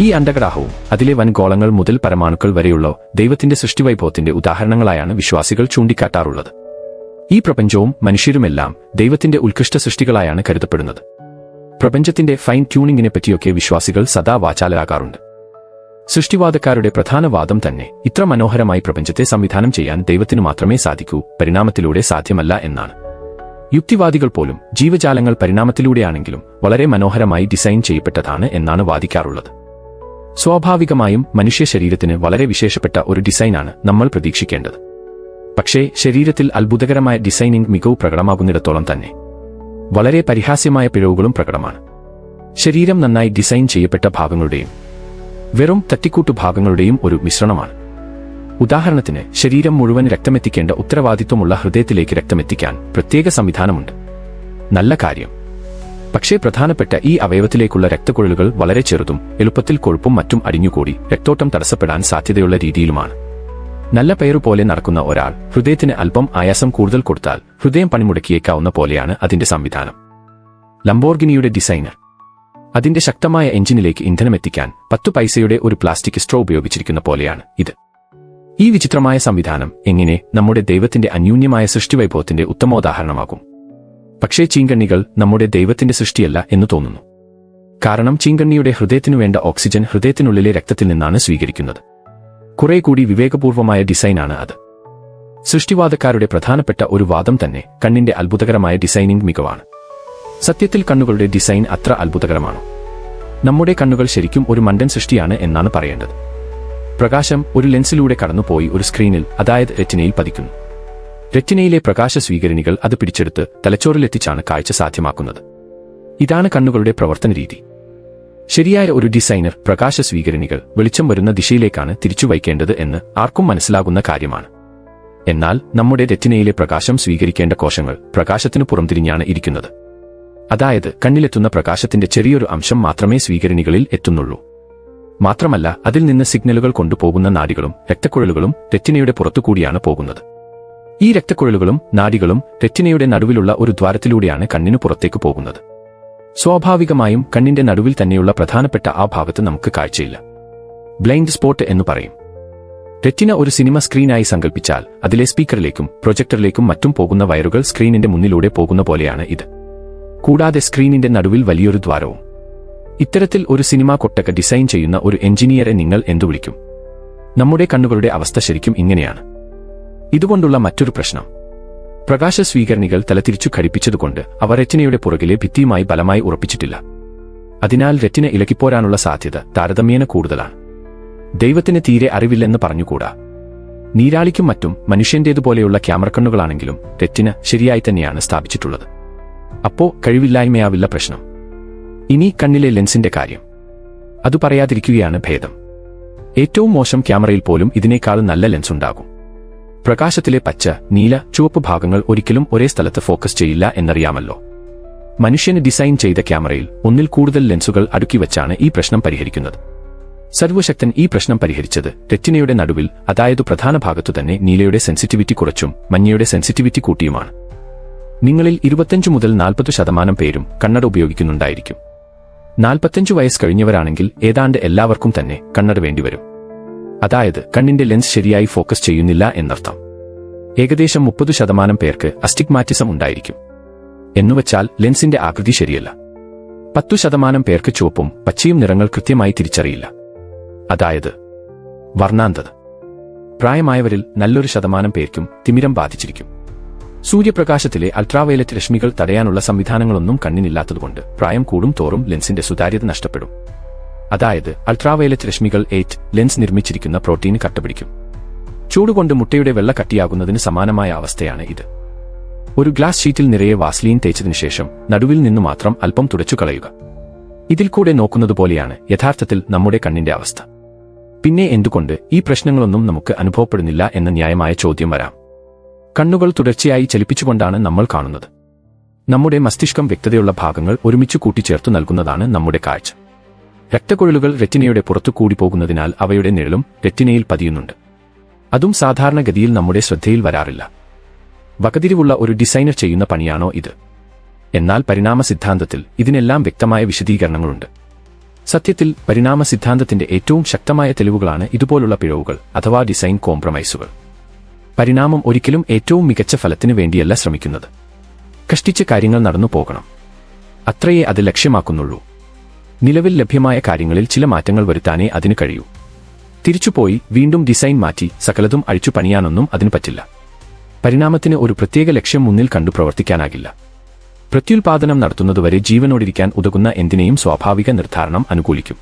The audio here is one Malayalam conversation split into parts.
ഈ അണ്ടകടാഹവും അതിലെ വൻ ഗോളങ്ങൾ മുതൽ പരമാണുക്കൾ വരെയുള്ള ദൈവത്തിന്റെ സൃഷ്ടിവൈഭവത്തിന്റെ ഉദാഹരണങ്ങളായാണ് വിശ്വാസികൾ ചൂണ്ടിക്കാട്ടാറുള്ളത്. ഈ പ്രപഞ്ചവും മനുഷ്യരുമെല്ലാം ദൈവത്തിന്റെ ഉത്കൃഷ്ട സൃഷ്ടികളായാണ് കരുതപ്പെടുന്നത്. പ്രപഞ്ചത്തിന്റെ ഫൈൻ ട്യൂണിങ്ങിനെ പറ്റിയൊക്കെ വിശ്വാസികൾ സദാ വാചാലരാകാറുണ്ട്. സൃഷ്ടിവാദക്കാരുടെ പ്രധാന വാദം തന്നെ ഇത്ര മനോഹരമായി പ്രപഞ്ചത്തെ സംവിധാനം ചെയ്യാൻ ദൈവത്തിനു മാത്രമേ സാധിക്കൂ പരിണാമത്തിലൂടെ സാധ്യമല്ല എന്നാണ്. യുക്തിവാദികൾ പോലും ജീവജാലങ്ങൾ പരിണാമത്തിലൂടെയാണെങ്കിലും വളരെ മനോഹരമായി ഡിസൈൻ ചെയ്യപ്പെട്ടതാണ് എന്നാണ് വാദിക്കാറുള്ളത്. സ്വാഭാവികമായും മനുഷ്യ ശരീരത്തിന് വളരെ വിശേഷപ്പെട്ട ഒരു ഡിസൈനാണ് നമ്മൾ പ്രതീക്ഷിക്കേണ്ടത്. പക്ഷേ ശരീരത്തിൽ അത്ഭുതകരമായ ഡിസൈനിംഗ് മികവ് പ്രകടമാകുന്നിടത്തോളം തന്നെ. വളരെ പരിഹാസ്യമായ പിഴവുകളും പ്രകടമാണ്. ശരീരം നന്നായി ഡിസൈൻ ചെയ്യപ്പെട്ട ഭാഗങ്ങളുടെയും വെറും തട്ടിക്കൂട്ടു ഭാഗങ്ങളുടെയും ഒരു മിശ്രണമാണ്. ഉദാഹരണത്തിന് ശരീരം മുഴുവൻ രക്തമെത്തിക്കേണ്ട ഉത്തരവാദിത്വമുള്ള ഹൃദയത്തിലേക്ക് രക്തമെത്തിക്കാൻ പ്രത്യേക സംവിധാനമുണ്ട്. നല്ല കാര്യം. പക്ഷേ പ്രധാനപ്പെട്ട ഈ അവയവത്തിലേക്കുള്ള രക്തക്കുഴലുകൾ വളരെ ചെറുതും എളുപ്പത്തിൽ കൊഴുപ്പും മറ്റും അടിഞ്ഞുകൂടി രക്തോട്ടം തടസ്സപ്പെടാൻ സാധ്യതയുള്ള രീതിയിലുമാണ്. നല്ല പേരു പോലെ നടക്കുന്ന ഒരാൾ ഹൃദയത്തിന് അല്പം ആയാസം കൂടുതൽ കൊടുത്താൽ ഹൃദയം പണിമുടക്കിയേക്കാവുന്ന പോലെയാണ് അതിന്റെ സംവിധാനം. ലംബോർഗിനിയുടെ ഡിസൈനർ. അതിന്റെ ശക്തമായ എഞ്ചിനിലേക്ക് ഇന്ധനമെത്തിക്കാൻ പത്തു പൈസയുടെ ഒരു പ്ലാസ്റ്റിക് സ്ട്രോ ഉപയോഗിച്ചിരിക്കുന്ന പോലെയാണ് ഇത്. ഈ വിചിത്രമായ സംവിധാനം എങ്ങനെ നമ്മുടെ ദൈവത്തിന്റെ അന്യൂന്യമായ സൃഷ്ടിവൈഭവത്തിന്റെ ഉത്തമോദാഹരണമാകും? പക്ഷേ ചീങ്കണ്ണികൾ നമ്മുടെ ദൈവത്തിന്റെ സൃഷ്ടിയല്ല എന്ന് തോന്നുന്നു. കാരണം ചീങ്കണ്ണിയുടെ ഹൃദയത്തിനു വേണ്ട ഓക്സിജൻ ഹൃദയത്തിനുള്ളിലെ രക്തത്തിൽ നിന്നാണ് സ്വീകരിക്കുന്നത്. കുറെ കൂടി വിവേകപൂർവമായ ഡിസൈനാണ് അത്. സൃഷ്ടിവാദക്കാരുടെ പ്രധാനപ്പെട്ട ഒരു വാദം തന്നെ കണ്ണിന്റെ അത്ഭുതകരമായ ഡിസൈനിംഗ് മികവാണ്. സത്യത്തിൽ കണ്ണുകളുടെ ഡിസൈൻ അത്ര അത്ഭുതകരമാണ്? നമ്മുടെ കണ്ണുകൾ ശരിക്കും ഒരു മണ്ടൻ സൃഷ്ടിയാണ് എന്നാണ് പറയേണ്ടത്. പ്രകാശം ഒരു ലെൻസിലൂടെ കടന്നുപോയി ഒരു സ്ക്രീനിൽ അതായത് റെറ്റിനയിൽ പതിക്കുന്നു. റെറ്റിനയിലെ പ്രകാശ സ്വീകരണികൾ അത് പിടിച്ചെടുത്ത് തലച്ചോറിലെത്തിച്ചാണ് കാഴ്ച സാധ്യമാക്കുന്നത്. ഇതാണ് കണ്ണുകളുടെ പ്രവർത്തന രീതി. ശരിയായ ഒരു ഡിസൈനർ പ്രകാശ സ്വീകരണികൾ വെളിച്ചം വരുന്ന ദിശയിലേക്കാണ് തിരിച്ചു വയ്ക്കേണ്ടത് എന്ന് ആർക്കും മനസ്സിലാകുന്ന കാര്യമാണ്. എന്നാൽ നമ്മുടെ രറ്റിനയിലെ പ്രകാശം സ്വീകരിക്കേണ്ട കോശങ്ങൾ പ്രകാശത്തിനു പുറംതിരിഞ്ഞാണ് ഇരിക്കുന്നത്. അതായത് കണ്ണിലെത്തുന്ന പ്രകാശത്തിന്റെ ചെറിയൊരു അംശം മാത്രമേ സ്വീകരണികളിൽ എത്തുന്നുള്ളൂ. മാത്രമല്ല അതിൽ നിന്ന് സിഗ്നലുകൾ കൊണ്ടുപോകുന്ന നാടികളും രക്തക്കുഴലുകളും രറ്റിനയുടെ പുറത്തുകൂടിയാണ് പോകുന്നത്. ഈ രക്തക്കുഴലുകളും നാഡികളും റെറ്റിനയുടെ നടുവിലുള്ള ഒരു ദ്വാരത്തിലൂടെയാണ് കണ്ണിനു പുറത്തേക്ക് പോകുന്നത്. സ്വാഭാവികമായും കണ്ണിന്റെ നടുവിൽ തന്നെയുള്ള പ്രധാനപ്പെട്ട ആ ഭാഗത്ത് നമുക്ക് കാഴ്ചയില്ല. ബ്ലൈൻഡ് സ്പോട്ട് എന്ന് പറയും. റെറ്റിന ഒരു സിനിമ സ്ക്രീനായി സങ്കല്പിച്ചാൽ അതിലെ സ്പീക്കറിലേക്കും പ്രൊജക്ടറിലേക്കും മറ്റും പോകുന്ന വയറുകൾ സ്ക്രീനിന്റെ മുന്നിലൂടെ പോകുന്ന പോലെയാണ് ഇത്. കൂടാതെ സ്ക്രീനിന്റെ നടുവിൽ വലിയൊരു ദ്വാരവും. ഇത്തരത്തിൽ ഒരു സിനിമ കൊട്ടക ഡിസൈൻ ചെയ്യുന്ന ഒരു എഞ്ചിനീയറെ നിങ്ങൾ എന്തു വിളിക്കും? നമ്മുടെ കണ്ണുകളുടെ അവസ്ഥ ശരിക്കും ഇങ്ങനെയാണ്. ഇതുകൊണ്ടുള്ള മറ്റൊരു പ്രശ്നം. പ്രകാശ സ്വീകരണികൾ തലതിരിച്ചു ഘടിപ്പിച്ചതുകൊണ്ട് അവ രചനയുടെ പുറകിലെ ഭിത്തിയുമായി ബലമായി ഉറപ്പിച്ചിട്ടില്ല. അതിനാൽ റെറ്റിന ഇളക്കിപ്പോരാനുള്ള സാധ്യത താരതമ്യേന കൂടുതലാണ്. ദൈവത്തിന് തീരെ അറിവില്ലെന്ന് പറഞ്ഞുകൂടാ. നീരാളിക്കും മറ്റും മനുഷ്യന്റേതുപോലെയുള്ള ക്യാമറ കണ്ണുകളാണെങ്കിലും റെറ്റിന ശരിയായി തന്നെയാണ് സ്ഥാപിച്ചിട്ടുള്ളത്. അപ്പോ കഴിവില്ലായ്മയാവില്ല പ്രശ്നം. ഇനി കണ്ണിലെ ലെൻസിന്റെ കാര്യം. അത് പറയാതിരിക്കുകയാണ് ഭേദം. ഏറ്റവും മോശം ക്യാമറയിൽ പോലും ഇതിനേക്കാൾ നല്ല ലെൻസ് ഉണ്ടാകും പ്രകാശത്തിലെ പച്ച നീല ചുവപ്പ് ഭാഗങ്ങൾ ഒരിക്കലും ഒരേ സ്ഥലത്ത് ഫോക്കസ് ചെയ്യില്ല എന്നറിയാമല്ലോ. മനുഷ്യന് ഡിസൈൻ ചെയ്ത ക്യാമറയിൽ ഒന്നിൽ കൂടുതൽ ലെൻസുകൾ അടുക്കി വച്ചാണ് ഈ പ്രശ്നം പരിഹരിക്കുന്നത്. സർവശക്തൻ ഈ പ്രശ്നം പരിഹരിച്ചത് റെറ്റിനയുടെ നടുവിൽ അതായത് പ്രധാന ഭാഗത്തു തന്നെ നീലയുടെ സെൻസിറ്റിവിറ്റി കുറച്ചും മഞ്ഞയുടെ സെൻസിറ്റിവിറ്റി കൂട്ടിയുമാണ്. നിങ്ങളിൽ ഇരുപത്തഞ്ചു മുതൽ നാൽപ്പത് ശതമാനം പേരും കണ്ണട ഉപയോഗിക്കുന്നുണ്ടായിരിക്കും. നാൽപ്പത്തഞ്ചു വയസ്സ് കഴിഞ്ഞവരാണെങ്കിൽ ഏതാണ്ട് എല്ലാവർക്കും തന്നെ കണ്ണട വേണ്ടിവരും. അതായത് കണ്ണിന്റെ ലെൻസ് ശരിയായി ഫോക്കസ് ചെയ്യുന്നില്ല എന്നർത്ഥം. ഏകദേശം മുപ്പത് ശതമാനം പേർക്ക് അസ്റ്റിഗ്മാറ്റിസം ഉണ്ടായിരിക്കും. എന്നുവച്ചാൽ ലെൻസിന്റെ ആകൃതി ശരിയല്ല. പത്തു ശതമാനം പേർക്ക് ചുവപ്പും പച്ചയും നിറങ്ങൾ കൃത്യമായി തിരിച്ചറിയില്ല. അതായത് വർണാന്തത. പ്രായമായവരിൽ നല്ലൊരു ശതമാനം പേർക്കും തിമിരം ബാധിച്ചിരിക്കും. സൂര്യപ്രകാശത്തിലെ അൾട്രാവയലറ്റ് രശ്മികൾ തടയാനുള്ള സംവിധാനങ്ങളൊന്നും കണ്ണിനില്ലാത്തതുകൊണ്ട് പ്രായം കൂടും തോറും ലെൻസിന്റെ സുതാര്യത നഷ്ടപ്പെടും. അതായത് അൾട്രാവയലറ്റ് രശ്മികൾ ഏറ്റ് ലെൻസ് നിർമ്മിച്ചിരിക്കുന്ന പ്രോട്ടീന് കട്ടപിടിക്കും. ചൂടുകൊണ്ട് മുട്ടയുടെ വെള്ള കട്ടിയാകുന്നതിന് സമാനമായ അവസ്ഥയാണ് ഇത്. ഒരു ഗ്ലാസ് ഷീറ്റിൽ നിറയെ വാസ്ലീൻ തേച്ചതിനു ശേഷം നടുവിൽ നിന്ന് മാത്രം അല്പം തുടച്ചു കളയുക. ഇതിൽ കൂടെ നോക്കുന്നതുപോലെയാണ് യഥാർത്ഥത്തിൽ നമ്മുടെ കണ്ണിന്റെ അവസ്ഥ. പിന്നെ എന്തുകൊണ്ട് ഈ പ്രശ്നങ്ങളൊന്നും നമുക്ക് അനുഭവപ്പെടുന്നില്ല എന്ന ന്യായമായ ചോദ്യം വരാം. കണ്ണുകൾ തുടർച്ചയായി ചലിപ്പിച്ചുകൊണ്ടാണ് നമ്മൾ കാണുന്നത്. നമ്മുടെ മസ്തിഷ്കം വ്യക്തതയുള്ള ഭാഗങ്ങൾ ഒരുമിച്ച് കൂട്ടിച്ചേർത്തു നൽകുന്നതാണ് നമ്മുടെ കാഴ്ച. രക്തക്കുഴലുകൾ റെറ്റിനയുടെ പുറത്തു കൂടി പോകുന്നതിനാൽ അവയുടെ നിഴലും റെറ്റിനയിൽ പതിയുന്നുണ്ട്. അതും സാധാരണഗതിയിൽ നമ്മുടെ ശ്രദ്ധയിൽ വരാറില്ല. വകതിരിവുള്ള ഒരു ഡിസൈനർ ചെയ്യുന്ന പണിയാണോ ഇത്? എന്നാൽ പരിണാമ സിദ്ധാന്തത്തിൽ ഇതിനെല്ലാം വ്യക്തമായ വിശദീകരണങ്ങളുണ്ട്. സത്യത്തിൽ പരിണാമ സിദ്ധാന്തത്തിന്റെ ഏറ്റവും ശക്തമായ തെളിവുകളാണ് ഇതുപോലുള്ള പിഴവുകൾ അഥവാ ഡിസൈൻ കോംപ്രമൈസുകൾ. പരിണാമം ഒരിക്കലും ഏറ്റവും മികച്ച ഫലത്തിനു വേണ്ടിയല്ല ശ്രമിക്കുന്നത്. കഷ്ടിച്ച് കാര്യങ്ങൾ നടന്നു പോകണം. അത്രയേ അത് ലക്ഷ്യമാക്കുന്നുള്ളൂ. നിലവിൽ ലഭ്യമായ കാര്യങ്ങളിൽ ചില മാറ്റങ്ങൾ വരുത്താനേ അതിന് കഴിയൂ. തിരിച്ചുപോയി വീണ്ടും ഡിസൈൻ മാറ്റി സകലതും അഴിച്ചു പണിയാനൊന്നും അതിന് പറ്റില്ല. പരിണാമത്തിന് ഒരു പ്രത്യേക ലക്ഷ്യം മുന്നിൽ കണ്ടു പ്രവർത്തിക്കാനാകില്ല. പ്രത്യുൽപാദനം നടത്തുന്നതുവരെ ജീവനോടിരിക്കാൻ ഉതകുന്ന എന്തിനേയും സ്വാഭാവിക നിർദ്ധാരണം അനുകൂലിക്കും.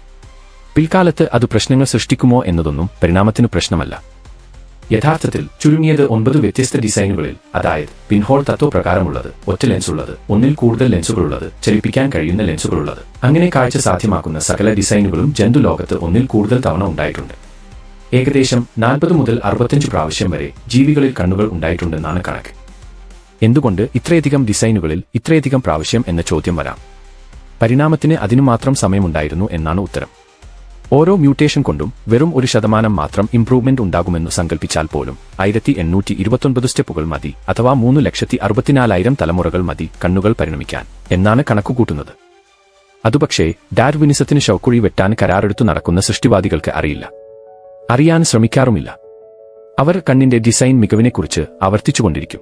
പിൽക്കാലത്ത് അത് പ്രശ്നങ്ങൾ സൃഷ്ടിക്കുമോ എന്നതൊന്നും പരിണാമത്തിന് പ്രശ്നമല്ല. യഥാർത്ഥത്തിൽ ചുരുങ്ങിയത് ഒൻപത് വ്യത്യസ്ത ഡിസൈനുകളിൽ അതായത് പിൻഹോൾ തത്വപ്രകാരമുള്ളത് ഒറ്റ ലെൻസ് ഉള്ളത് ഒന്നിൽ കൂടുതൽ ലെൻസുകളുള്ളത് ചലിപ്പിക്കാൻ കഴിയുന്ന ലെൻസുകളുള്ളത്. അങ്ങനെ കാഴ്ച സാധ്യമാക്കുന്ന സകല ഡിസൈനുകളും ജന്തു ലോകത്ത് ഒന്നിൽ കൂടുതൽ തവണ ഉണ്ടായിട്ടുണ്ട്. ഏകദേശം നാൽപ്പത് മുതൽ അറുപത്തഞ്ച് പ്രാവശ്യം വരെ ജീവികളിൽ കണ്ണുകൾ ഉണ്ടായിട്ടുണ്ടെന്നാണ് കണക്ക്. എന്തുകൊണ്ട് ഇത്രയധികം ഡിസൈനുകളിൽ ഇത്രയധികം പ്രാവശ്യം എന്ന ചോദ്യം വരാം? പരിണാമത്തിന് അതിനു മാത്രം സമയമുണ്ടായിരുന്നു എന്നാണ് ഉത്തരം. ഓരോ മ്യൂട്ടേഷൻ കൊണ്ടും വെറും ഒരു ശതമാനം മാത്രം ഇംപ്രൂവ്മെന്റ് ഉണ്ടാകുമെന്ന് സങ്കല്പിച്ചാൽ പോലും ആയിരത്തി എണ്ണൂറ്റി ഇരുപത്തൊൻപത് സ്റ്റെപ്പുകൾ മതി അഥവാ മൂന്ന് ലക്ഷത്തി അറുപത്തിനാലായിരം തലമുറകൾ മതി കണ്ണുകൾ പരിണമിക്കാൻ എന്നാണ് കണക്കുകൂട്ടുന്നത്. അതുപക്ഷേ ഡാർവിനിസത്തിന് ശൗക്കുഴി വെട്ടാൻ കരാറെടുത്തു നടക്കുന്ന സൃഷ്ടിവാദികൾക്ക് അറിയില്ല. അറിയാൻ ശ്രമിക്കാറുമില്ല. അവർ കണ്ണിന്റെ ഡിസൈൻ മികവിനെക്കുറിച്ച് ആവർത്തിച്ചുകൊണ്ടിരിക്കും.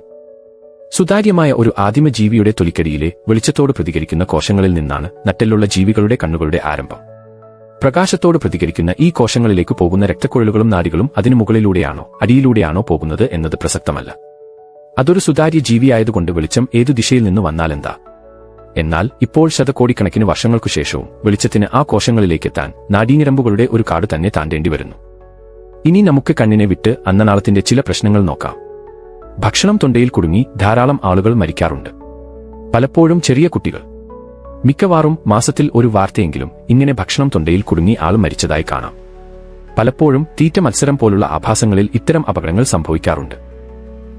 സുതാര്യമായ ഒരു ആദിമ ജീവിയുടെ തൊലിക്കടിയിലെ വെളിച്ചത്തോട് പ്രതികരിക്കുന്ന കോശങ്ങളിൽ നിന്നാണ് നട്ടെല്ലുള്ള ജീവികളുടെ കണ്ണുകളുടെ ആരംഭം. പ്രകാശത്തോട് പ്രതികരിക്കുന്ന ഈ കോശങ്ങളിലേക്ക് പോകുന്ന രക്തക്കുഴലുകളും നാടികളും അതിനു മുകളിലൂടെയാണോ അടിയിലൂടെയാണോ പോകുന്നത് എന്നത് പ്രസക്തമല്ല. അതൊരു സുതാര്യ ജീവിയായതുകൊണ്ട് വെളിച്ചം ഏതു ദിശയിൽ നിന്ന് വന്നാലെന്താ എന്നാൽ ഇപ്പോൾ ശതകോടിക്കണക്കിന് വർഷങ്ങൾക്കു ശേഷവും വെളിച്ചത്തിന് ആ കോശങ്ങളിലേക്കെത്താൻ നാഡീഞരമ്പുകളുടെ ഒരു കാട് തന്നെ താണ്ടേണ്ടി വരുന്നു. ഇനി നമുക്ക് കണ്ണിനെ വിട്ട് അന്നനാളത്തിന്റെ ചില പ്രശ്നങ്ങൾ നോക്കാം. ഭക്ഷണം തൊണ്ടയിൽ കുടുങ്ങി ധാരാളം ആളുകൾ മരിക്കാറുണ്ട്. പലപ്പോഴും ചെറിയ കുട്ടികൾ മിക്കവാറും മാസത്തിൽ ഒരു വാർത്തയെങ്കിലും ഇങ്ങനെ ഭക്ഷണം തൊണ്ടയിൽ കുടുങ്ങി ആൾ മരിച്ചതായി കാണാം. പലപ്പോഴും തീറ്റ മത്സരം പോലുള്ള ആഭാസങ്ങളിൽ ഇത്തരം അപകടങ്ങൾ സംഭവിക്കാറുണ്ട്.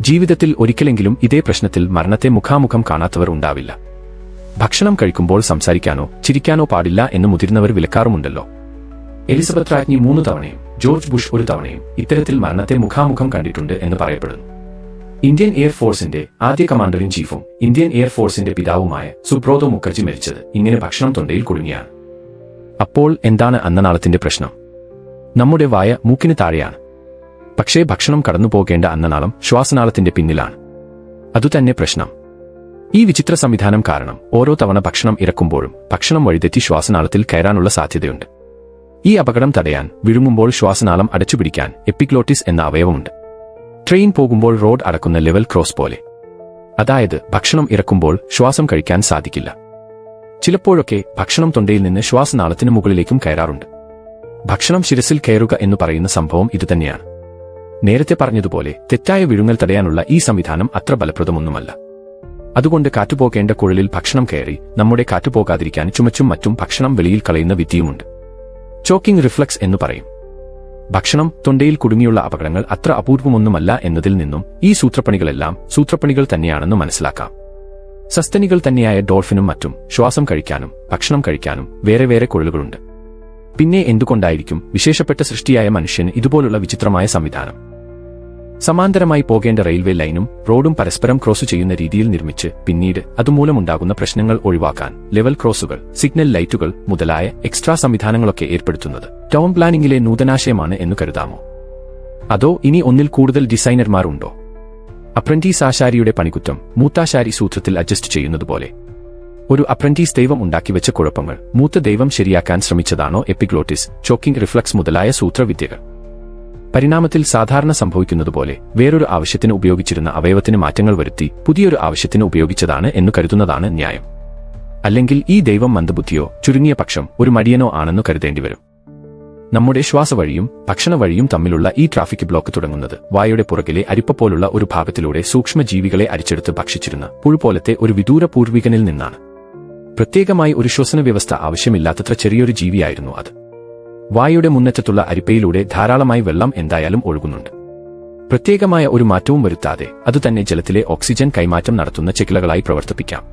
ജീവിതത്തിൽ ഒരിക്കലെങ്കിലും ഇതേ പ്രശ്നത്തിൽ മരണത്തെ മുഖാമുഖം കാണാത്തവർ ഉണ്ടാവില്ല. ഭക്ഷണം കഴിക്കുമ്പോൾ സംസാരിക്കാനോ ചിരിക്കാനോ പാടില്ല എന്ന് മുതിർന്നവർ വിലക്കാറുമുണ്ടല്ലോ. എലിസബത്ത് രാജ്ഞി മൂന്ന് തവണയും ജോർജ് ബുഷ് ഒരു തവണയും ഇത്തരത്തിൽ മരണത്തെ മുഖാമുഖം കണ്ടിട്ടുണ്ട് എന്ന് പറയപ്പെടുന്നു. ഇന്ത്യൻ എയർഫോഴ്സിന്റെ ആദ്യ കമാൻഡർ ഇൻ ചീഫും ഇന്ത്യൻ എയർഫോഴ്സിന്റെ പിതാവുമായ സുബ്രോതോ മുഖർജി മരിച്ചത് ഇങ്ങനെ ഭക്ഷണം തൊണ്ടയിൽ കുടുങ്ങിയാണ്. അപ്പോൾ എന്താണ് അന്നനാളത്തിന്റെ പ്രശ്നം? നമ്മുടെ വായ മൂക്കിന് താഴെയാണ്. പക്ഷേ ഭക്ഷണം കടന്നുപോകേണ്ട അന്നനാളം ശ്വാസനാളത്തിന്റെ പിന്നിലാണ്. അതുതന്നെ പ്രശ്നം. ഈ വിചിത്ര സംവിധാനം കാരണം ഓരോ തവണ ഭക്ഷണം ഇറക്കുമ്പോഴും ഭക്ഷണം വഴിതെറ്റി ശ്വാസനാളത്തിൽ കയറാനുള്ള സാധ്യതയുണ്ട്. ഈ അപകടം തടയാൻ വിഴുങ്ങുമ്പോൾ ശ്വാസനാളം അടച്ചുപിടിക്കാൻ എപ്പിക്ലോട്ടിസ് എന്ന അവയവമുണ്ട്. ട്രെയിൻ പോകുമ്പോൾ റോഡ് അടക്കുന്ന ലെവൽ ക്രോസ് പോലെ. അതായത് ഭക്ഷണം ഇറക്കുമ്പോൾ ശ്വാസം കഴിക്കാൻ സാധിക്കില്ല. ചിലപ്പോഴൊക്കെ ഭക്ഷണം തൊണ്ടയിൽ നിന്ന് ശ്വാസനാളത്തിന് മുകളിലേക്കും കയറാറുണ്ട്. ഭക്ഷണം ശിരസിൽ കയറുക എന്ന് പറയുന്ന സംഭവം ഇതുതന്നെയാണ് നേരത്തെ പറഞ്ഞതുപോലെ തെറ്റായ വിഴുങ്ങൽ തടയാനുള്ള ഈ സംവിധാനം അത്ര ഫലപ്രദമൊന്നുമല്ല. അതുകൊണ്ട് കാറ്റുപോകേണ്ട കുഴലിൽ ഭക്ഷണം കയറി നമ്മുടെ കാറ്റുപോകാതിരിക്കാൻ ചുമച്ചും മറ്റും ഭക്ഷണം വെളിയിൽ കളയുന്ന വിദ്യയുമുണ്ട് ചോക്കിംഗ് റിഫ്ലക്സ് എന്ന് പറയും. ഭക്ഷണം തൊണ്ടയിൽ കുടുങ്ങിയുള്ള അപകടങ്ങൾ അത്ര അപൂർവമൊന്നുമല്ല എന്നതിൽ നിന്നും ഈ സൂത്രപ്പണികളെല്ലാം സൂത്രപ്പണികൾ തന്നെയാണെന്ന് മനസ്സിലാക്കാം. സസ്തനികൾ തന്നെയായ ഡോൾഫിനും മറ്റും ശ്വാസം കഴിക്കാനും ഭക്ഷണം കഴിക്കാനും വേറെ വേറെ കുഴലുകളുണ്ട്. പിന്നെ എന്തുകൊണ്ടായിരിക്കും വിശേഷപ്പെട്ട സൃഷ്ടിയായ മനുഷ്യന് ഇതുപോലുള്ള വിചിത്രമായ സംവിധാനം? സമാന്തരമായി പോകേണ്ട റെയിൽവേ ലൈനും റോഡും പരസ്പരം ക്രോസ് ചെയ്യുന്ന രീതിയിൽ നിർമ്മിച്ച് പിന്നീട് അതുമൂലമുണ്ടാകുന്ന പ്രശ്നങ്ങൾ ഒഴിവാക്കാൻ ലെവൽ ക്രോസുകൾ സിഗ്നൽ ലൈറ്റുകൾ മുതലായ എക്സ്ട്രാ സംവിധാനങ്ങളൊക്കെ ഏർപ്പെടുത്തുന്നത് ടൗൺ പ്ലാനിംഗിലെ നൂതനാശയമാണ് എന്ന് കരുതാമോ? അതോ ഇനി ഒന്നിൽ കൂടുതൽ ഡിസൈനർമാരുണ്ടോ? അപ്രന്റീസ് ആശാരിയുടെ പണികുറ്റം മൂത്താശാരി സൂത്രത്തിൽ അഡ്ജസ്റ്റ് ചെയ്യുന്നതുപോലെ. ഒരു അപ്രന്റീസ് ദൈവം ഉണ്ടാക്കിവെച്ച കുഴപ്പങ്ങൾ മൂത്ത ദൈവം ശരിയാക്കാൻ ശ്രമിച്ചതാണോ എപ്പിഗ്ലോട്ടിസ് ചോക്കിംഗ് റിഫ്ലക്സ് മുതലായ സൂത്രവിദ്യകൾ? പരിണാമത്തിൽ സാധാരണ സംഭവിക്കുന്നതുപോലെ വേറൊരു ആവശ്യത്തിന് ഉപയോഗിച്ചിരുന്ന അവയവത്തിന് മാറ്റങ്ങൾ വരുത്തി പുതിയൊരു ആവശ്യത്തിന് ഉപയോഗിച്ചതാണ് എന്ന് കരുതുന്നതാണ് ന്യായം. അല്ലെങ്കിൽ ഈ ദൈവം മന്ദബുദ്ധിയോ ചുരുങ്ങിയ പക്ഷം ഒരു മടിയനോ ആണെന്ന് കരുതേണ്ടിവരും നമ്മുടെ ശ്വാസവഴിയും ഭക്ഷണവഴിയും തമ്മിലുള്ള ഈ ട്രാഫിക് ബ്ലോക്ക് തുടങ്ങുന്നത് വായുടെ പുറകിലെ അരിപ്പ പോലുള്ള ഒരു ഭാഗത്തിലൂടെ സൂക്ഷ്മജീവികളെ അരിച്ചെടുത്ത് ഭക്ഷിച്ചിരുന്ന പുഴുപോലത്തെ ഒരു വിദൂര പൂർവികനിൽ നിന്നാണ്. പ്രത്യേകമായി ഒരു ശ്വസന വ്യവസ്ഥ ആവശ്യമില്ലാത്തത്ര ചെറിയൊരു ജീവിയായിരുന്നു അത്. വായുടെ മുന്നറ്റത്തുള്ള അരിപ്പയിലൂടെ ധാരാളമായി വെള്ളം എന്തായാലും ഒഴുകുന്നുണ്ട്. പ്രത്യേകമായ ഒരു മാറ്റവും വരുത്താതെ അതുതന്നെ ജലത്തിലെ ഓക്സിജൻ കൈമാറ്റം നടത്തുന്ന ചെക്കിളകളായി പ്രവർത്തിപ്പിക്കാം.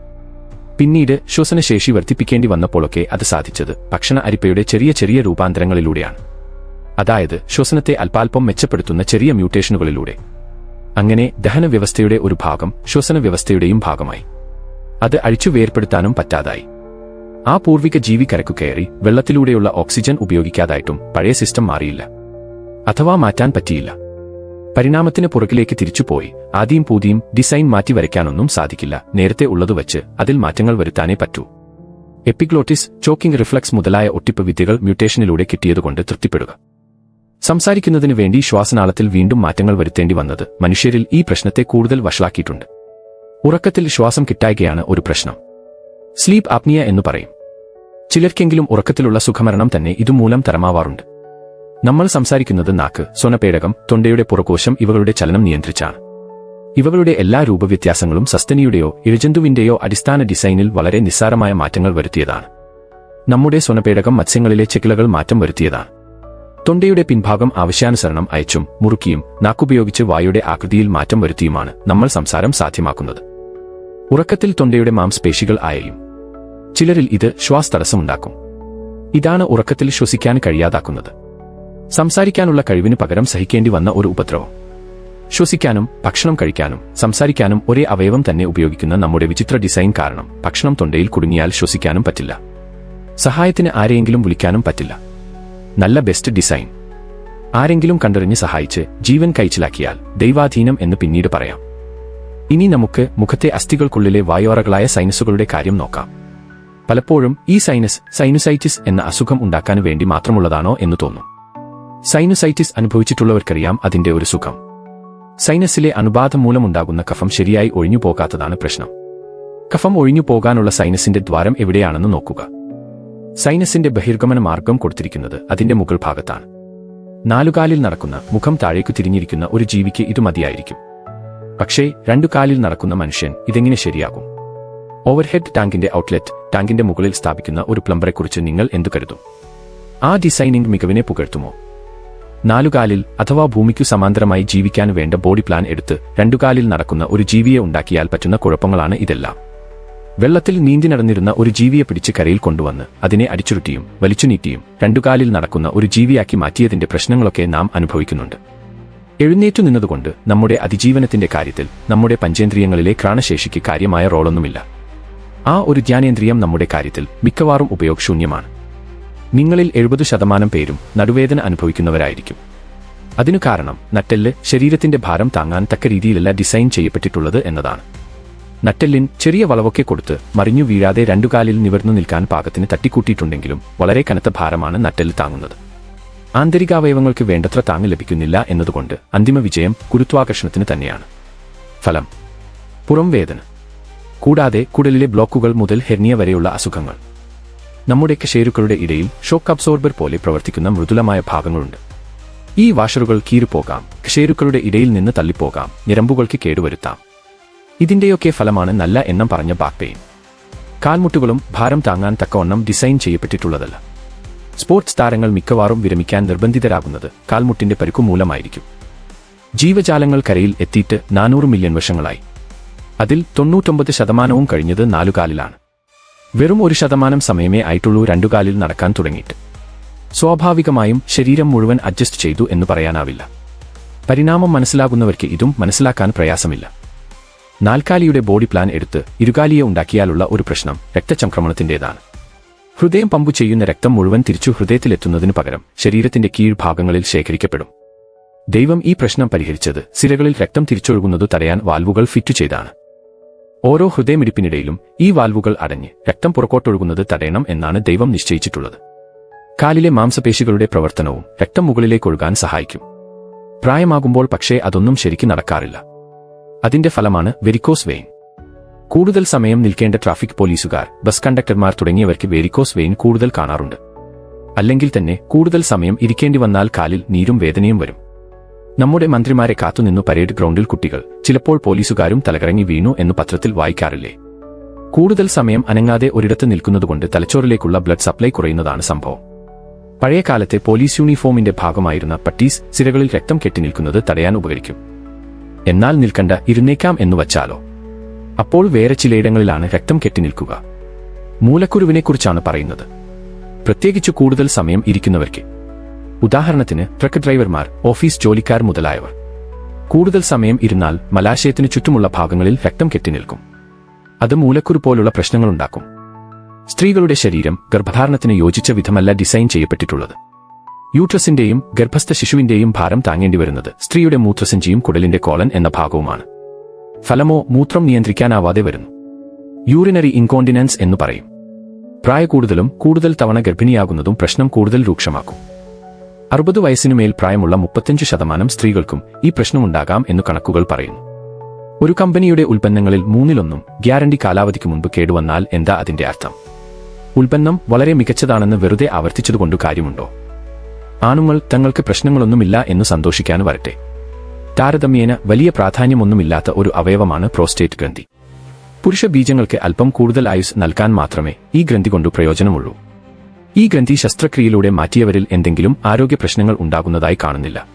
പിന്നീട് ശ്വസനശേഷി വർദ്ധിപ്പിക്കേണ്ടി വന്നപ്പോഴൊക്കെ അത് സാധിച്ചത് ഭക്ഷണ അരിപ്പയുടെ ചെറിയ ചെറിയ രൂപാന്തരങ്ങളിലൂടെയാണ്. അതായത് ശ്വസനത്തെ അല്പാൽപ്പം മെച്ചപ്പെടുത്തുന്ന ചെറിയ മ്യൂട്ടേഷനുകളിലൂടെ. അങ്ങനെ ദഹന വ്യവസ്ഥയുടെ ഒരു ഭാഗം ശ്വസന വ്യവസ്ഥയുടെയും ഭാഗമായി. അത് അഴിച്ചു വേർപ്പെടുത്താനും പറ്റാതായി. ആ പൂർവിക ജീവി കരക്കു കയറി വെള്ളത്തിലൂടെയുള്ള ഓക്സിജൻ ഉപയോഗിക്കാതായിട്ടും പഴയ സിസ്റ്റം മാറിയില്ല. അഥവാ മാറ്റാൻ പറ്റിയില്ല. പരിണാമത്തിന് പുറകിലേക്ക് തിരിച്ചുപോയി ആദ്യം പൂതിയും ഡിസൈൻ മാറ്റി വരയ്ക്കാനൊന്നും സാധിക്കില്ല. നേരത്തെ ഉള്ളത് വച്ച് അതിൽ മാറ്റങ്ങൾ വരുത്താനേ പറ്റൂ. എപ്പിഗ്ലോട്ടിസ് ചോക്കിംഗ് റിഫ്ലക്സ് മുതലായ ഒട്ടിപ്പ് വിദ്യകൾ മ്യൂട്ടേഷനിലൂടെ കിട്ടിയതുകൊണ്ട് തൃപ്തിപ്പെടുക. സംസാരിക്കുന്നതിന് വേണ്ടി ശ്വാസനാളത്തിൽ വീണ്ടും മാറ്റങ്ങൾ വരുത്തേണ്ടി വന്നത് മനുഷ്യരിൽ ഈ പ്രശ്നത്തെ കൂടുതൽ വഷളാക്കിയിട്ടുണ്ട്. ഉറക്കത്തിൽ ശ്വാസം കിട്ടായകയാണ് ഒരു പ്രശ്നം. സ്ലീപ്പ് ആപ്നിയ എന്ന് പറയും. ചിലർക്കെങ്കിലും ഉറക്കത്തിലുള്ള സുഖമരണം തന്നെ ഇതുമൂലം തരമാവാറുണ്ട്. നമ്മൾ സംസാരിക്കുന്നത് നാക്ക് സ്വനപേടകം തൊണ്ടയുടെ പുറകോശം ഇവകളുടെ ചലനം നിയന്ത്രിച്ചാണ്. ഇവകളുടെ എല്ലാ രൂപവ്യത്യാസങ്ങളും സസ്തനിയുടെയോ ഇഴജന്തുവിന്റെയോ അടിസ്ഥാന ഡിസൈനിൽ വളരെ നിസ്സാരമായ മാറ്റങ്ങൾ വരുത്തിയതാണ്. നമ്മുടെ സ്വനപേടകം മത്സ്യങ്ങളിലെ ചെക്കിളകൾ മാറ്റം വരുത്തിയതാണ്. തൊണ്ടയുടെ പിൻഭാഗം ആവശ്യാനുസരണം അയച്ചും മുറുക്കിയും നാക്കുപയോഗിച്ച് വായുടെ ആകൃതിയിൽ മാറ്റം വരുത്തിയുമാണ് നമ്മൾ സംസാരം സാധ്യമാക്കുന്നത്. ഉറക്കത്തിൽ തൊണ്ടയുടെ മാംസ്പേശികൾ ആയയും. ചിലരിൽ ഇത് ശ്വാസ് തടസ്സമുണ്ടാക്കും ഇതാണ് ഉറക്കത്തിൽ ശ്വസിക്കാൻ കഴിയാതാക്കുന്നത്. സംസാരിക്കാനുള്ള കഴിവിന് പകരം സഹിക്കേണ്ടി വന്ന ഒരു ഉപദ്രവം. ശ്വസിക്കാനും ഭക്ഷണം കഴിക്കാനും സംസാരിക്കാനും ഒരേ അവയവം തന്നെ ഉപയോഗിക്കുന്ന നമ്മുടെ വിചിത്ര ഡിസൈൻ കാരണം ഭക്ഷണം തൊണ്ടയിൽ കുടുങ്ങിയാൽ ശ്വസിക്കാനും പറ്റില്ല. സഹായത്തിന് ആരെയെങ്കിലും വിളിക്കാനും പറ്റില്ല. നല്ല ബെസ്റ്റ് ഡിസൈൻ. ആരെങ്കിലും കണ്ടറിഞ്ഞ് സഹായിച്ച് ജീവൻ കൈച്ചിലാക്കിയാൽ ദൈവാധീനം എന്ന് പിന്നീട് പറയാം. ഇനി നമുക്ക് മുഖത്തെ അസ്ഥികൾക്കുള്ളിലെ വായോറകളായ സൈനസുകളുടെ കാര്യം നോക്കാം. പലപ്പോഴും ഈ സൈനസ് സൈനുസൈറ്റിസ് എന്ന അസുഖം ഉണ്ടാക്കാൻ വേണ്ടി മാത്രമുള്ളതാണോ എന്ന് തോന്നും. സൈനുസൈറ്റിസ് അനുഭവിച്ചിട്ടുള്ളവർക്കറിയാം അതിന്റെ ഒരു സുഖം. സൈനസിലെ അനുബാധം മൂലമുണ്ടാകുന്ന കഫം ശരിയായി ഒഴിഞ്ഞു പോകാത്തതാണ് പ്രശ്നം. കഫം ഒഴിഞ്ഞു പോകാനുള്ള സൈനസിന്റെ ദ്വാരം എവിടെയാണെന്ന് നോക്കുക. സൈനസിന്റെ ബഹിർഗമന മാർഗം കൊടുത്തിരിക്കുന്നത് അതിന്റെ മുകൾ ഭാഗത്താണ്. നാലുകാലിൽ നടക്കുന്ന മുഖം താഴേക്കു തിരിഞ്ഞിരിക്കുന്ന ഒരു ജീവിക്ക് ഇത് മതിയായിരിക്കും. പക്ഷേ രണ്ടു കാലിൽ നടക്കുന്ന മനുഷ്യൻ ഇതെങ്ങനെ ശരിയാകും? ഓവർഹെഡ് ടാങ്കിന്റെ ഔട്ട്ലെറ്റ് ടാങ്കിന്റെ മുകളിൽ സ്ഥാപിക്കുന്ന ഒരു പ്ലംബറെക്കുറിച്ച് നിങ്ങൾ എന്തു കരുതും? ആ ഡിസൈനിംഗ് മികവിനെ പുകഴ്ത്തുമോ? നാലുകാലിൽ അഥവാ ഭൂമിക്കു സമാന്തരമായി ജീവിക്കാൻ വേണ്ട ബോഡി പ്ലാൻ എടുത്ത് രണ്ടുകാലിൽ നടക്കുന്ന ഒരു ജീവിയെ ഉണ്ടാക്കിയാൽ പറ്റുന്ന കുഴപ്പങ്ങളാണ് ഇതെല്ലാം. വെള്ളത്തിൽ നീന്തി നടന്നിരുന്ന ഒരു ജീവിയെ പിടിച്ച് കരയിൽ കൊണ്ടുവന്ന് അതിനെ അടിച്ചുരുട്ടിയും വലിച്ചുനീട്ടിയും രണ്ടുകാലിൽ നടക്കുന്ന ഒരു ജീവിയാക്കി മാറ്റിയതിന്റെ പ്രശ്നങ്ങളൊക്കെ നാം അനുഭവിക്കുന്നുണ്ട്. എഴുന്നേറ്റു നിന്നതുകൊണ്ട് നമ്മുടെ അതിജീവനത്തിന്റെ കാര്യത്തിൽ നമ്മുടെ പഞ്ചേന്ദ്രിയങ്ങളിലെ ക്രാണശേഷിക്ക് കാര്യമായ റോളൊന്നുമില്ല. ആ ഒരു ധ്യാനേന്ദ്രിയം നമ്മുടെ കാര്യത്തിൽ മിക്കവാറും ഉപയോഗശൂന്യമാണ്. നിങ്ങളിൽ എഴുപത് ശതമാനം പേരും നടുവേദന അനുഭവിക്കുന്നവരായിരിക്കും. അതിനു കാരണം നട്ടെല്ല് ശരീരത്തിന്റെ ഭാരം താങ്ങാൻ തക്ക രീതിയിലല്ല ഡിസൈൻ ചെയ്യപ്പെട്ടിട്ടുള്ളത് എന്നതാണ്. നട്ടെല്ലിൻ ചെറിയ വളവൊക്കെ കൊടുത്ത് മറിഞ്ഞു വീഴാതെ രണ്ടുകാലിൽ നിവർന്നു നിൽക്കാൻ പാകത്തിന് തട്ടിക്കൂട്ടിയിട്ടുണ്ടെങ്കിലും വളരെ കനത്ത ഭാരമാണ് നട്ടെല്ല് താങ്ങുന്നത്. ആന്തരികാവയവങ്ങൾക്ക് വേണ്ടത്ര താങ്ങ് ലഭിക്കുന്നില്ല എന്നതുകൊണ്ട് അന്തിമ വിജയം ഗുരുത്വാകർഷണത്തിന് തന്നെയാണ്. ഫലം. പുറം വേദന. കൂടാതെ കുടലിലെ ബ്ലോക്കുകൾ മുതൽ ഹെർണിയ വരെയുള്ള അസുഖങ്ങൾ. നമ്മുടെ കശേരുക്കളുടെ ഇടയിൽ ഷോക്ക് അബ്സോർബർ പോലെ പ്രവർത്തിക്കുന്ന മൃദുലമായ ഭാഗങ്ങളുണ്ട്. ഈ വാഷറുകൾ കീറിപ്പോകാം കശേരുക്കളുടെ ഇടയിൽ നിന്ന് തള്ളിപ്പോകാം ഞരമ്പുകൾക്ക് കേടുവരുത്താം. ഇതിന്റെയൊക്കെ ഫലമാണ് നല്ല എണ്ണം പറഞ്ഞ ബാക്ക് പെയിൻ കാൽമുട്ടുകളും ഭാരം താങ്ങാൻ തക്കവണ്ണം ഡിസൈൻ ചെയ്യപ്പെട്ടിട്ടുള്ളതല്ല. സ്പോർട്സ് താരങ്ങൾ മിക്കവാറും വിരമിക്കാൻ നിർബന്ധിതരാകുന്നത് കാൽമുട്ടിന്റെ പരുക്കു മൂലമായിരിക്കും. ജീവജാലങ്ങൾ കരയിൽ എത്തിയിട്ട് നാനൂറ് മില്യൺ വർഷങ്ങളായി. അതിൽ തൊണ്ണൂറ്റൊമ്പത് ശതമാനവും കഴിഞ്ഞത് നാലുകാലിലാണ്. വെറും ഒരു ശതമാനം സമയമേ ആയിട്ടുള്ളൂ രണ്ടുകാലിൽ നടക്കാൻ തുടങ്ങിയിട്ട്. സ്വാഭാവികമായും ശരീരം മുഴുവൻ അഡ്ജസ്റ്റ് ചെയ്തു എന്ന് പറയാനാവില്ല. പരിണാമം മനസ്സിലാകുന്നവർക്ക് ഇതും മനസ്സിലാക്കാൻ പ്രയാസമില്ല. നാൽക്കാലിയുടെ ബോഡി പ്ലാൻ എടുത്ത് ഇരുകാലിയെ ഉണ്ടാക്കിയാലുള്ള ഒരു പ്രശ്നം രക്തചംക്രമണത്തിന്റേതാണ് ഹൃദയം പമ്പു ചെയ്യുന്ന രക്തം മുഴുവൻ തിരിച്ചു ഹൃദയത്തിലെത്തുന്നതിനു പകരം ശരീരത്തിന്റെ കീഴ്ഭാഗങ്ങളിൽ ശേഖരിക്കപ്പെടും. ദൈവം ഈ പ്രശ്നം പരിഹരിച്ചത് സിരകളിൽ രക്തം തിരിച്ചൊഴുകുന്നത് തടയാൻ വാൽവുകൾ ഫിറ്റ് ചെയ്താണ്. ഓരോ ഹൃദയമിടിപ്പിനിടയിലും ഈ വാൽവുകൾ അടഞ്ഞ് രക്തം പുറക്കോട്ടൊഴുകുന്നത് തടയണം എന്നാണ് ദൈവം നിശ്ചയിച്ചിട്ടുള്ളത്. കാലിലെ മാംസപേശികളുടെ പ്രവർത്തനവും രക്തം മുകളിലേക്ക് ഒഴുകാൻ സഹായിക്കും. പ്രായമാകുമ്പോൾ പക്ഷേ അതൊന്നും ശരിക്കും നടക്കാറില്ല. അതിന്റെ ഫലമാണ് വെരിക്കോസ് വെയിൻ. കൂടുതൽ സമയം നിൽക്കേണ്ട ട്രാഫിക് പോലീസുകാർ ബസ് കണ്ടക്ടർമാർ തുടങ്ങിയവർക്ക് വെരിക്കോസ് വെയിൻ കൂടുതൽ കാണാറുണ്ട്. അല്ലെങ്കിൽ തന്നെ കൂടുതൽ സമയം ഇരിക്കേണ്ടി വന്നാൽ കാലിൽ നീരും വേദനയും വരും. നമ്മുടെ മന്ത്രിമാരെ കാത്തുനിന്നു പരേഡ് ഗ്രൗണ്ടിൽ കുട്ടികൾ ചിലപ്പോൾ പോലീസുകാരും തലകറങ്ങി വീണു എന്ന് പത്രത്തിൽ വായിക്കാറില്ലേ? കൂടുതൽ സമയം അനങ്ങാതെ ഒരിടത്ത് നിൽക്കുന്നതുകൊണ്ട് തലച്ചോറിലേക്കുള്ള ബ്ലഡ് സപ്ലൈ കുറയുന്നതാണ് സംഭവം. പഴയ കാലത്തെ പോലീസ് യൂണിഫോമിന്റെ ഭാഗമായിരുന്ന പട്ടീസ് സിരകളിൽ രക്തം കെട്ടി നിൽക്കുന്നത് തടയാൻ ഉപകരിക്കും. എന്നാൽ നിൽക്കണ്ട ഇരുന്നേക്കാം എന്ന് വച്ചാലോ? അപ്പോൾ വേറെ ചിലയിടങ്ങളിലാണ് രക്തം കെട്ടി കെട്ടിനിൽക്കുക മൂലക്കുരുവിനെക്കുറിച്ചാണ് പറയുന്നത്. പ്രത്യേകിച്ച് കൂടുതൽ സമയം ഇരിക്കുന്നവർക്ക്. ഉദാഹരണത്തിന് ട്രക്ക് ഡ്രൈവർമാർ ഓഫീസ് ജോലിക്കാർ മുതലായവർ. കൂടുതൽ സമയം ഇരുന്നാൽ മലാശയത്തിന് ചുറ്റുമുള്ള ഭാഗങ്ങളിൽ രക്തം കെട്ടി നിൽക്കും. അത് മൂലക്കുരു പോലുള്ള പ്രശ്നങ്ങളുണ്ടാക്കും സ്ത്രീകളുടെ ശരീരം ഗർഭധാരണത്തിന് യോജിച്ച വിധമല്ല ഡിസൈൻ ചെയ്യപ്പെട്ടിട്ടുള്ളത്. യൂട്രസിന്റെയും ഗർഭസ്ഥ ശിശുവിന്റെയും ഭാരം താങ്ങേണ്ടി വരുന്നത് സ്ത്രീയുടെ മൂത്രസഞ്ചിയും കുടലിന്റെ കോളൻ എന്ന ഭാഗവുമാണ്. ഫലമോ മൂത്രം നിയന്ത്രിക്കാനാവാതെ വരുന്നു. യൂറിനറി ഇൻകോണ്ടിനൻസ് എന്ന് പറയും. പ്രായ കൂടുതലും കൂടുതൽ തവണ ഗർഭിണിയാകുന്നതും പ്രശ്നം കൂടുതൽ രൂക്ഷമാക്കും. അറുപത് വയസ്സിനുമേൽ പ്രായമുള്ള മുപ്പത്തഞ്ച് ശതമാനം സ്ത്രീകൾക്കും ഈ പ്രശ്നമുണ്ടാകാം എന്ന് കണക്കുകൾ പറയുന്നു. ഒരു കമ്പനിയുടെ ഉൽപ്പന്നങ്ങളിൽ മൂന്നിലൊന്നും ഗ്യാരണ്ടി കാലാവധിക്ക് മുൻപ് കേടുവന്നാൽ എന്താ അതിന്റെ അർത്ഥം? ഉൽപ്പന്നം വളരെ മികച്ചതാണെന്ന് വെറുതെ ആവർത്തിച്ചതുകൊണ്ട് കാര്യമുണ്ടോ? ആണുങ്ങൾ തങ്ങൾക്ക് പ്രശ്നങ്ങളൊന്നുമില്ല എന്ന് സന്തോഷിക്കാൻ വരട്ടെ. താരതമ്യേന വലിയ പ്രാധാന്യമൊന്നുമില്ലാത്ത ഒരു അവയവമാണ് പ്രോസ്റ്റേറ്റ് ഗ്രന്ഥി. പുരുഷ ബീജങ്ങൾക്ക് അല്പം കൂടുതൽ ആയുസ് നൽകാൻ മാത്രമേ ഈ ഗ്രന്ഥി കൊണ്ടു പ്രയോജനമുള്ളൂ. ഈ ഗ്രന്ഥി ശസ്ത്രക്രിയയിലൂടെ മാറ്റിയവരിൽ എന്തെങ്കിലും ആരോഗ്യ പ്രശ്നങ്ങൾ ഉണ്ടാകുന്നതായി കാണുന്നില്ല.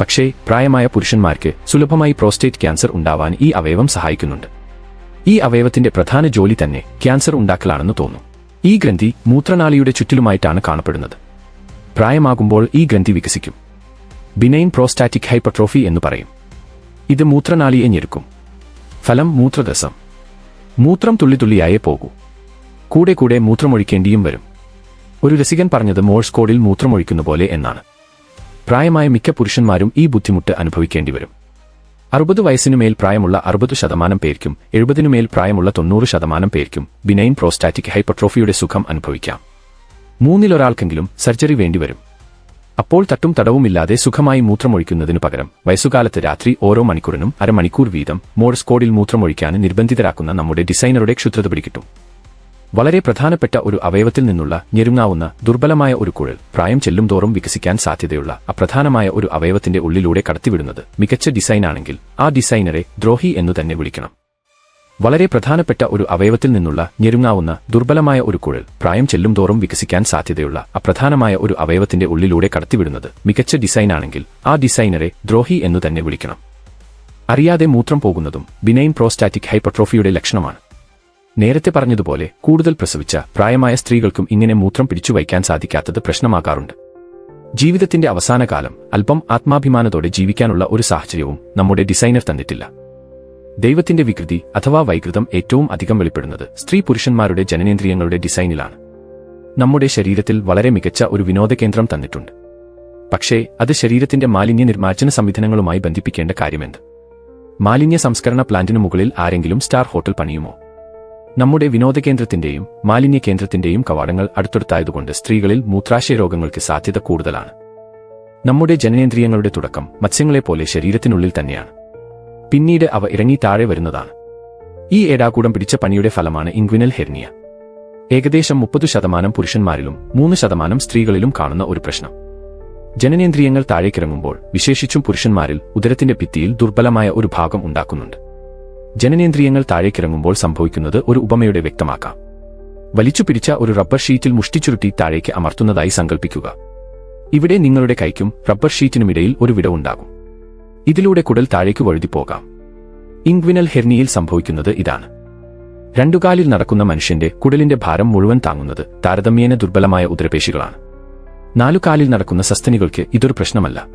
പക്ഷേ പ്രായമായ പുരുഷന്മാർക്ക് സുലഭമായി പ്രോസ്റ്റേറ്റ് ക്യാൻസർ ഉണ്ടാവാൻ ഈ അവയവം സഹായിക്കുന്നുണ്ട്. ഈ അവയവത്തിന്റെ പ്രധാന ജോലി തന്നെ ക്യാൻസർ ഉണ്ടാക്കലാണെന്ന് തോന്നുന്നു ഈ ഗ്രന്ഥി മൂത്രനാളിയുടെ ചുറ്റിലുമായിട്ടാണ് കാണപ്പെടുന്നത്. പ്രായമാകുമ്പോൾ ഈ ഗ്രന്ഥി വികസിക്കും. ബിനൈൻ പ്രോസ്റ്റാറ്റിക് ഹൈപ്പർട്രോഫി എന്ന് പറയും. ഇത് മൂത്രനാളിയെ ഞെരുക്കും. ഫലം മൂത്രദസം. മൂത്രം തുള്ളിത്തുള്ളിയായേ പോകൂ. കൂടെ കൂടെ മൂത്രമൊഴിക്കേണ്ടിയും വരും. ഒരു രസികൻ പറഞ്ഞത് മോഴ്സ് കോഡിൽ മൂത്രമൊഴിക്കുന്ന പോലെ എന്നാണ്. പ്രായമായ മിക്ക പുരുഷന്മാരും ഈ ബുദ്ധിമുട്ട് അനുഭവിക്കേണ്ടി വരും. അറുപത് വയസ്സിനുമേൽ പ്രായമുള്ള അറുപത് ശതമാനം പേർക്കും എഴുപതിനുമേൽ പ്രായമുള്ള തൊണ്ണൂറ് ശതമാനം പേർക്കും ബിനൈൻ പ്രോസ്റ്റാറ്റിക് ഹൈപ്പർട്രോഫിയുടെ സുഖം അനുഭവിക്കാം. മൂന്നിലൊരാൾക്കെങ്കിലും സർജറി വേണ്ടിവരും. അപ്പോൾ തട്ടും തടവുമില്ലാതെ സുഖമായി മൂത്രമൊഴിക്കുന്നതിനു പകരം വയസ്സുകാലത്ത് രാത്രി ഓരോ മണിക്കൂറിനും അരമണിക്കൂർ വീതം മോഴ്സ് കോഡിൽ മൂത്രമൊഴിക്കാൻ നിർബന്ധിതരാക്കുന്ന നമ്മുടെ ഡിസൈനറുടെ ക്ഷുദ്രത പിടികിട്ടും. വളരെ പ്രധാനപ്പെട്ട ഒരു അവയവത്തിൽ നിന്നുള്ള ഞെരുങ്ങാവുന്ന ദുർബലമായ ഒരു കുഴൽ പ്രായം ചെല്ലുംതോറും വികസിക്കാൻ സാധ്യതയുള്ള അപ്രധാനമായ ഒരു അവയവത്തിന്റെ ഉള്ളിലൂടെ കടത്തിവിടുന്നത് മികച്ച ഡിസൈനാണെങ്കിൽ ആ ഡിസൈനറെ ദ്രോഹി എന്നു തന്നെ വിളിക്കണം. വളരെ പ്രധാനപ്പെട്ട ഒരു അവയവത്തിൽ നിന്നുള്ള ഞെരുങ്ങാവുന്ന ദുർബലമായ ഒരു കുഴൽ പ്രായം ചെല്ലുംതോറും വികസിക്കാൻ സാധ്യതയുള്ള അപ്രധാനമായ ഒരു അവയവത്തിന്റെ ഉള്ളിലൂടെ കടത്തിവിടുന്നത് മികച്ച ഡിസൈനാണെങ്കിൽ ആ ഡിസൈനറെ ദ്രോഹി എന്നു തന്നെ വിളിക്കണം. അറിയാതെ മൂത്രം പോകുന്നതും ബിനൈൻ പ്രോസ്റ്റാറ്റിക് ഹൈപ്പർട്രോഫിയുടെ ലക്ഷണമാണ്. നേരത്തെ പറഞ്ഞതുപോലെ കൂടുതൽ പ്രസവിച്ച പ്രായമായ സ്ത്രീകൾക്കും ഇങ്ങനെ മൂത്രം പിടിച്ചു വയ്ക്കാൻ സാധിക്കാത്തത് പ്രശ്നമാകാറുണ്ട്. ജീവിതത്തിന്റെ അവസാനകാലം അല്പം ആത്മാഭിമാനത്തോടെ ജീവിക്കാനുള്ള ഒരു സാഹചര്യവും നമ്മുടെ ഡിസൈനർ തന്നിട്ടില്ല. ദൈവത്തിന്റെ വികൃതി അഥവാ വൈകൃതം ഏറ്റവും അധികം വെളിപ്പെടുന്നത് സ്ത്രീ പുരുഷന്മാരുടെ ജനനേന്ദ്രിയങ്ങളുടെ ഡിസൈനിലാണ്. നമ്മുടെ ശരീരത്തിൽ വളരെ മികച്ച ഒരു വിനോദകേന്ദ്രം തന്നിട്ടുണ്ട്. പക്ഷേ അത് ശരീരത്തിന്റെ മാലിന്യ നിർമ്മാർജന സംവിധാനങ്ങളുമായി ബന്ധിപ്പിക്കേണ്ട കാര്യമെന്ത്? മാലിന്യ സംസ്കരണ പ്ലാന്റിനു മുകളിൽ ആരെങ്കിലും സ്റ്റാർ ഹോട്ടൽ പണിയുമോ? നമ്മുടെ വിനോദകേന്ദ്രത്തിന്റെയും മാലിന്യ കേന്ദ്രത്തിന്റെയും കവാടങ്ങൾ അടുത്തടുത്തായതുകൊണ്ട് സ്ത്രീകളിൽ മൂത്രാശയ രോഗങ്ങൾക്ക് സാധ്യത കൂടുതലാണ്. നമ്മുടെ ജനനേന്ദ്രിയങ്ങളുടെ തുടക്കം മത്സ്യങ്ങളെപ്പോലെ ശരീരത്തിനുള്ളിൽ തന്നെയാണ്. പിന്നീട് അവ ഇറങ്ങി താഴെ വരുന്നതാണ്. ഈ ഏടാകൂടം പിടിച്ച പണിയുടെ ഫലമാണ് ഇൻഗ്വിനൽ ഹെർണിയ ഏകദേശം മുപ്പത് ശതമാനം പുരുഷന്മാരിലും മൂന്ന് ശതമാനം സ്ത്രീകളിലും കാണുന്ന ഒരു പ്രശ്നം. ജനനേന്ദ്രിയങ്ങൾ താഴേക്കിറങ്ങുമ്പോൾ വിശേഷിച്ചും പുരുഷന്മാരിൽ ഉദരത്തിന്റെ ഭിത്തിയിൽ ദുർബലമായ ഒരു ഭാഗം ഉണ്ടാക്കുന്നുണ്ട്. ജനനേന്ദ്രിയങ്ങൾ താഴേക്കിറങ്ങുമ്പോൾ സംഭവിക്കുന്നത് ഒരു ഉപമയുടെ വ്യക്തമാക്കാം. വലിച്ചു പിടിച്ച ഒരു റബ്ബർ ഷീറ്റിൽ മുഷ്ടിച്ചുരുട്ടി താഴേക്ക് അമർത്തുന്നതായി സങ്കൽപ്പിക്കുക. ഇവിടെ നിങ്ങളുടെ കൈക്കും റബ്ബർ ഷീറ്റിനുമിടയിൽ ഒരു വിടവുണ്ടാകും. ഇതിലൂടെ കുടൽ താഴേക്ക് വഴുതിപ്പോകാം ഇൻഗ്വിനൽ ഹെർണിയിൽ സംഭവിക്കുന്നത് ഇതാണ്. രണ്ടുകാലിൽ നടക്കുന്ന മനുഷ്യന്റെ കുടലിന്റെ ഭാരം മുഴുവൻ താങ്ങുന്നത് താരതമ്യേന ദുർബലമായ ഉദരപേശികളാണ്. നാലുകാലിൽ നടക്കുന്ന സസ്തനികൾക്ക് ഇതൊരു പ്രശ്നമല്ല.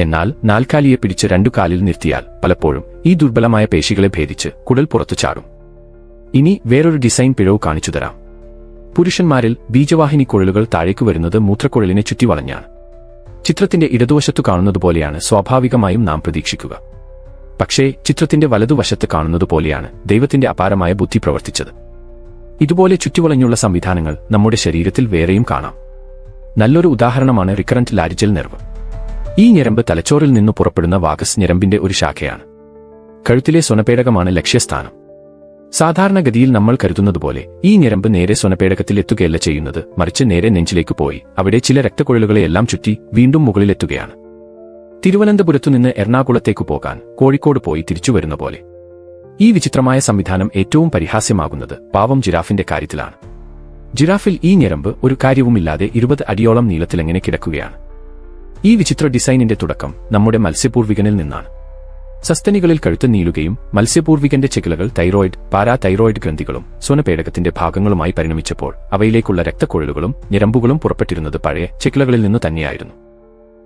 എന്നാൽ നാൽക്കാലിയെ പിടിച്ച് രണ്ടു കാലിൽ നിർത്തിയാൽ പലപ്പോഴും ഈ ദുർബലമായ പേശികളെ ഭേദിച്ച് കുടൽ പുറത്തു ചാടും. ഇനി വേറൊരു ഡിസൈൻ പിഴവ് കാണിച്ചു തരാം. പുരുഷന്മാരിൽ ബീജവാഹിനി കുഴലുകൾ താഴേക്ക് വരുന്നത് മൂത്രക്കുഴലിനെ ചുറ്റി വളഞ്ഞാണ് ചിത്രത്തിന്റെ ഇടതുവശത്തു കാണുന്നതുപോലെയാണ് സ്വാഭാവികമായും നാം പ്രതീക്ഷിക്കുക. പക്ഷേ ചിത്രത്തിന്റെ വലതുവശത്ത് കാണുന്നതുപോലെയാണ് ദൈവത്തിന്റെ അപാരമായ ബുദ്ധി പ്രവർത്തിച്ചത്. ഇതുപോലെ ചുറ്റുവളഞ്ഞുള്ള സംവിധാനങ്ങൾ നമ്മുടെ ശരീരത്തിൽ വേറെയും കാണാം. നല്ലൊരു ഉദാഹരണമാണ് റിക്കറന്റ് ലാരിജൽ നെർവ്. ഈ ഞരമ്പ് തലച്ചോറിൽ നിന്ന് പുറപ്പെടുന്ന വാഗസ് ഞരമ്പിന്റെ ഒരു ശാഖയാണ്. കഴുത്തിലെ സ്വനപേടകമാണ് ലക്ഷ്യസ്ഥാനം. സാധാരണഗതിയിൽ നമ്മൾ കരുതുന്നത് പോലെ ഈ ഞരമ്പ് നേരെ സ്വനപേടകത്തിൽ എത്തുകയല്ല ചെയ്യുന്നത്. മറിച്ച് നേരെ നെഞ്ചിലേക്ക് പോയി അവിടെ ചില രക്തക്കുഴലുകളെയെല്ലാം ചുറ്റി വീണ്ടും മുകളിലെത്തുകയാണ്. തിരുവനന്തപുരത്തു നിന്ന് എറണാകുളത്തേക്ക് പോകാൻ കോഴിക്കോട് പോയി തിരിച്ചു വരുന്ന പോലെ. ഈ വിചിത്രമായ സംവിധാനം ഏറ്റവും പരിഹാസ്യമാകുന്നത് പാവം ജിറാഫിന്റെ കാര്യത്തിലാണ്. ജിറാഫിൽ ഈ ഞരമ്പ് ഒരു കാര്യവുമില്ലാതെ ഇരുപത് അടിയോളം നീളത്തിലെങ്ങനെ കിടക്കുകയാണ്. ഈ വിചിത്ര ഡിസൈനിന്റെ തുടക്കം നമ്മുടെ മത്സ്യപൂർവികനിൽ നിന്നാണ്. സസ്തനികളിൽ കഴുത്ത് നീളുകയും മത്സ്യപൂർവികന്റെ ചെകിളകൾ തൈറോയിഡ് പാരാ തൈറോയിഡ് ഗ്രന്ഥികളും സ്വനപേടകത്തിന്റെ ഭാഗങ്ങളുമായി പരിണമിച്ചപ്പോൾ അവയിലേക്കുള്ള രക്തക്കൊഴലുകളും ഞരമ്പുകളും പുറപ്പെട്ടിരുന്നത് പഴയ ചെക്കിളകളിൽ നിന്ന് തന്നെയായിരുന്നു.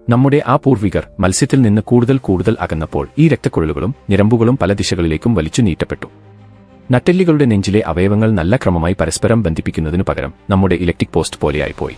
നമ്മുടെ ആ പൂർവികർ മത്സ്യത്തിൽ നിന്ന് കൂടുതൽ കൂടുതൽ അകന്നപ്പോൾ ഈ രക്തക്കൊഴലുകളും ഞരമ്പുകളും പല ദിശകളിലേക്കും വലിച്ചു നീട്ടപ്പെട്ടു. നട്ടെല്ലികളുടെ നെഞ്ചിലെ അവയവങ്ങൾ നല്ല ക്രമമായി പരസ്പരം ബന്ധിപ്പിക്കുന്നതിനു പകരം നമ്മുടെ ഇലക്ട്രിക് പോസ്റ്റ് പോലെയായിപ്പോയി.